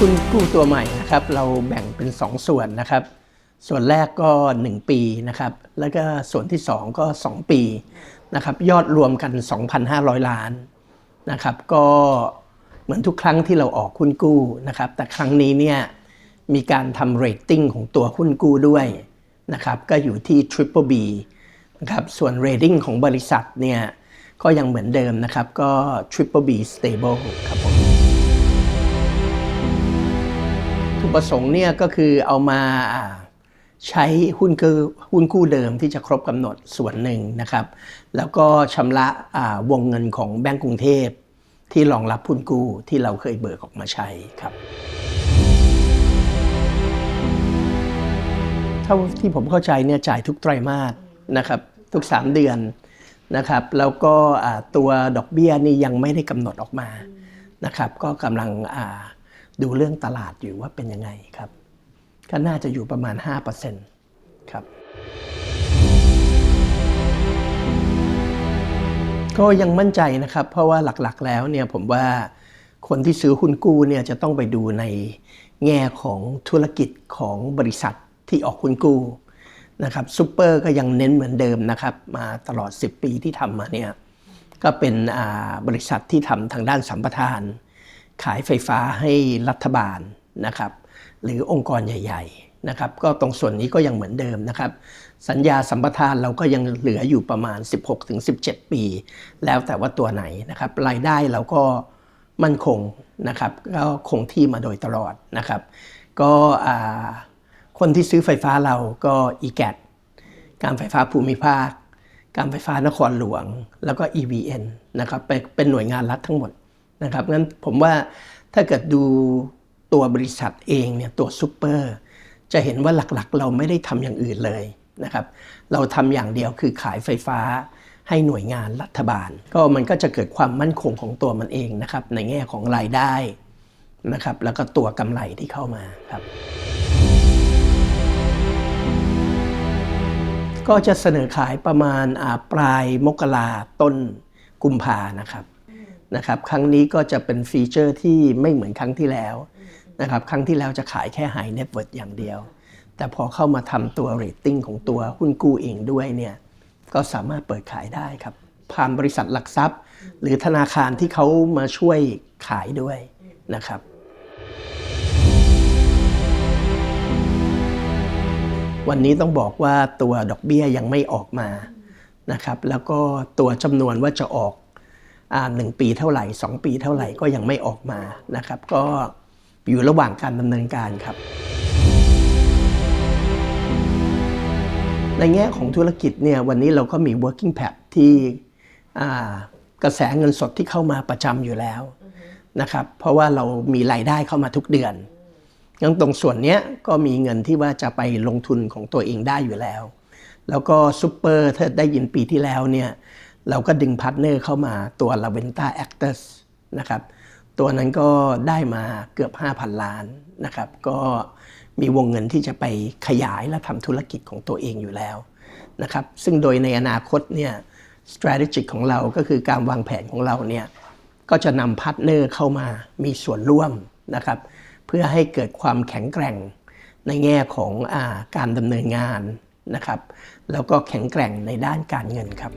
หุ้นกู้ตัวใหม่นะครับเราแบ่งเป็น 2 ส่วนนะครับ ส่วนแรกก็ 1 ปีนะครับ แล้วก็ส่วนที่ 2 ก็ 2 ปีนะครับยอดรวมกัน 2,500 ล้านนะครับก็เหมือนทุกครั้งที่เราออกหุ้นกู้นะครับ แต่ครั้งนี้เนี่ยมีการทำเรตติ้งของตัวหุ้นกู้ด้วยนะครับก็อยู่ที่ Triple B นะครับส่วนเรตติ้งของบริษัทเนี่ยก็ยังเหมือนเดิมนะครับก็ Triple B Stable ครับ ประสงค์เนี่ยก็คือเอามาใช้หุ้นกู้หุ้นกู้เดิมที่จะครบกำหนดส่วนหนึ่งนะครับ แล้วก็ชำระวงเงินของแบงก์กรุงเทพ ที่รองรับหุ้นกู้ที่เราเคยเบิกออกมาใช้ครับ เท่าที่ผมเข้าใจเนี่ยจ่ายทุกไตรมาสนะครับ ทุก 3 เดือนนะครับ แล้วก็ตัวดอกเบี้ยนี่ยังไม่ได้กำหนดออกมานะครับ ก็กำลังอ่า ดูเรื่องตลาดอยู่ว่าเป็นยังไงครับ ก็น่าจะอยู่ประมาณ 5%ครับ ก็ยังมั่นใจนะครับ เพราะว่าหลักๆ แล้วเนี่ยผมว่าคนที่ซื้อหุ้นกู้เนี่ยจะต้องไปดูในแง่ของธุรกิจของบริษัทที่ออกหุ้นกู้นะครับซูเปอร์ก็ยังเน้นเหมือนเดิมนะครับมาตลอด 10 ปีที่ทำมาเนี่ยก็เป็นอ่าบริษัทที่ทำทางด้านสัมปทาน ขายไฟฟ้าให้รัฐบาลนะครับ หรือองค์กรใหญ่ ๆนะครับ ก็ตรงส่วนนี้ก็ยังเหมือนเดิมนะครับ สัญญาสัมปทานเราก็ยังเหลืออยู่ประมาณ 16-17 ปี แล้วแต่ว่าตัวไหนนะครับ รายได้เราก็มั่นคงนะครับก็คงที่มาโดยตลอดนะครับ ก็คนที่ซื้อไฟฟ้าเราก็ e g a t การไฟฟ้าภูมิภาค การไฟฟ้านครหลวง แล้วก็ EVN นะครับเป็นหน่วยงานรัฐทั้งหมด นะครับงั้นผมว่าถ้าเกิดดูตัวบริษัทเองเนี่ยตัวซูเปอร์จะเห็นว่าหลักๆ เราไม่ได้ทำอย่างอื่นเลยนะครับเราทำอย่างเดียวคือขายไฟฟ้าให้หน่วยงานรัฐบาล ก็มันก็จะเกิดความมั่นคงของตัวมันเองนะครับในแง่ของรายได้นะครับแล้วก็ตัวกำไรที่เข้ามาครับ ก็จะเสนอขายประมาณปลายมกราต้นกุมภานะครับ นะครับครั้งนี้ก็จะเป็นฟีเจอร์ที่ไม่เหมือนครั้งที่แล้วนะครับครั้งที่แล้วจะขายแค่ High Net Worth อย่างเดียว แต่พอเข้ามาทำตัวเรตติ้งของตัวหุ้นกู้เองด้วยเนี่ยก็สามารถเปิดขายได้ครับผ่านบริษัทหลักทรัพย์ หรือธนาคารที่เขามาช่วยขายด้วยนะครับวันนี้ต้องบอกว่าตัวดอกเบี้ยยังไม่ออกมานะครับแล้วก็ตัวจำนวนว่าจะออก หนึ่งปีเท่าไหร่ 2 ปีเท่าไหร่ก็ยังไม่ออกมานะครับ ก็อยู่ระหว่างการดำเนินการครับ ในแง่ของธุรกิจเนี่ยวันนี้เราก็มี working pad ที่กระแสเงินสดที่เข้ามาประจำอยู่แล้วนะครับเพราะว่าเรามีรายได้เข้ามาทุกเดือนงั้นตรงส่วนนี้ก็มีเงินที่ว่าจะไปลงทุนของตัวเองได้อยู่แล้ว แล้วก็ซูเปอร์ถ้าได้ยินปีที่แล้วเนี่ย เราก็ดึงพาร์ทเนอร์เข้ามาตัว l a v e n t a Actors นะครับ ตัวนั้นก็ได้มาเกือบ 5,000 ล้านนะครับ ก็มีวงเงินที่จะไปขยายและทำธุรกิจของตัวเองอยู่แล้วนะครับ ซึ่งโดยในอนาคตเนี่ย strategic ของเราก็คือการวางแผนของเราเนี่ย ก็จะนำพาร์ทเนอร์เข้ามามีส่วนร่วมนะครับ เพื่อให้เกิดความแข็งแกร่งในแง่ของอาการดำเนินงานนะครับ แล้วก็แข็งแกร่งในด้านการเงินครับ